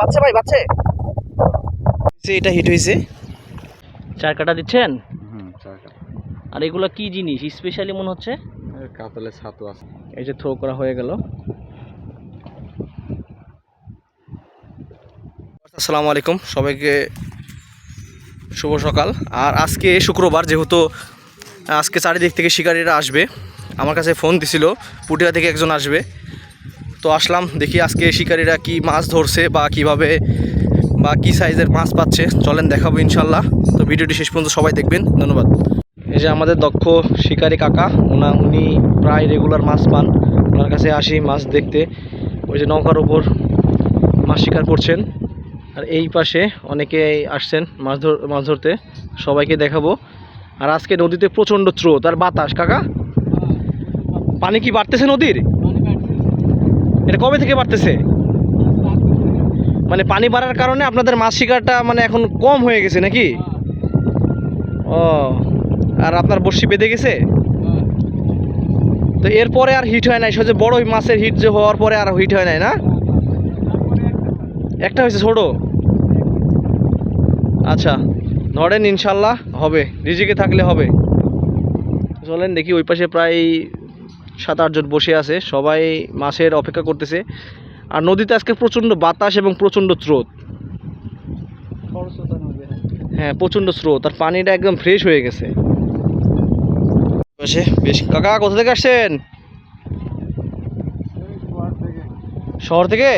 বাচ্চা ভাই বাচ্চা। এটা হিট হয়েছে। চার কাটা দিচ্ছেন? আর এগুলো কি জিনিস? স্পেশালি মনে হচ্ছে? কাতলের ছাতু আছে। এই যে থ্রো করা হয়ে গেল। আসসালামু আলাইকুম সবাইকে শুভ সকাল। আর আজকে শুক্রবার যেহেতু আজকে চারিদিক থেকে শিকারীরা আসবে আমার কাছে ফোন দিছিল পুটিয়া থেকে একজন আসবে। তো আসলাম, দেখি আজকে শিকারীরা কি মাছ ধরছে বা কীভাবে বা কি সাইজের মাছ পাচ্ছে। চলেন দেখাবো ইনশাল্লাহ তো ভিডিওটি শেষ পর্যন্ত সবাই দেখবেন। ধন্যবাদ। এই যে আমাদের দক্ষ শিকারী কাকা ওনা উনি প্রায় রেগুলার মাছ পান। ওনার কাছে আসি মাছ দেখতে। ওই যে নৌকার উপর মাছ শিকার করছেন। আর এই পাশে অনেকে আসছেন মাছ ধর, মাছ ধরতে। সবাইকে দেখাবো। আর আজকে নদীতে প্রচণ্ড স্রোত। আর বাতাস, কাকা? পানি কি বাড়তেছে নদীর? এটা কবে থেকে বাড়তেছে? মানে পানি বাড়ার কারণে আপনাদের মাছ শিকারটা মানে এখন কম হয়ে গেছে নাকি? ও, আর আপনার বড়শি বেঁধে গেছে? তো এরপরে আর হিট হয় নাই সহজে বড় মাছের হিট যে হওয়ার পরে আর হিট হয় নাই না? একটা হয়েছে ছোট? আচ্ছা ধরেন ইনশাল্লাহ, হবে রিজিকে থাকলে হবে। চলেন দেখি ওই পাশে প্রায় সাত আটজন বসে আছে সবাই মাছের অপেক্ষা করতেছে। আর নদীতে আজকে প্রচণ্ড বাতাস এবং প্রচণ্ড স্রোত। হ্যাঁ প্রচণ্ড স্রোত আর পানিটা একদম ফ্রেশ হয়ে গেছে। বেশ। কাকা কোথা থেকে আসছেন? শহর থেকে?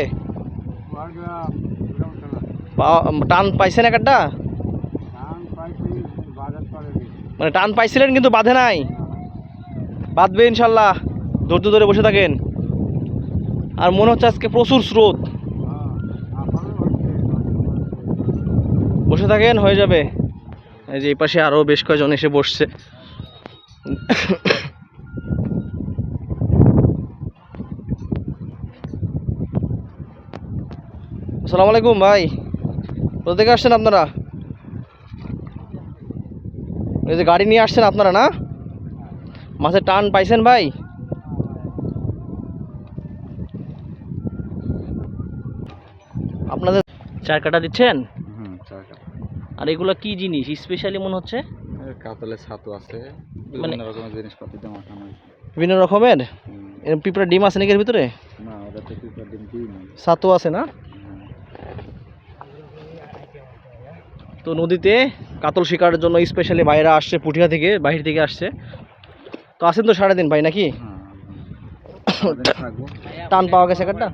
টান পাইছেন একটা? মানে টান পাইছিলেন কিন্তু বাঁধে নাই? বাঁধবে ইনশাল্লাহ। ধৈর্য ধরে বসে থাকেন। আর মনে হচ্ছে আজকে প্রচুর স্রোত। বসে থাকেন, হয়ে যাবে। এই যে এই পাশে আরও বেশ কয়েকজন এসে বসছে। আসসালামু আলাইকুম ভাই। কোথা থেকে আসছেন আপনারা? এই যে গাড়ি নিয়ে আসছেন আপনারা না? মাছের টান পাইছেন ভাই? আপনাদের চার কাটা দিচ্ছেন? আর এগুলো কি জিনিস? স্পেশালি মনে হচ্ছে? কাতলের ছাতু আছে মানে- বিভিন্ন রকমের জিনিসপাতি দিয়ে মাখানো বিভিন্ন রকমের? পিঁপড়া ডিম আছে নাকি এর ভিতরে? না ডিম ছাতু আছে না? তো নদীতে কাতল শিকারের জন্য স্পেশালি বাইরে আসছে পুঠিয়া থেকে বাহির থেকে আসছে। তো আসেন তো সারাদিন ভাই নাকি? হ্যাঁ, টান পাওয়া গেছে একটা না।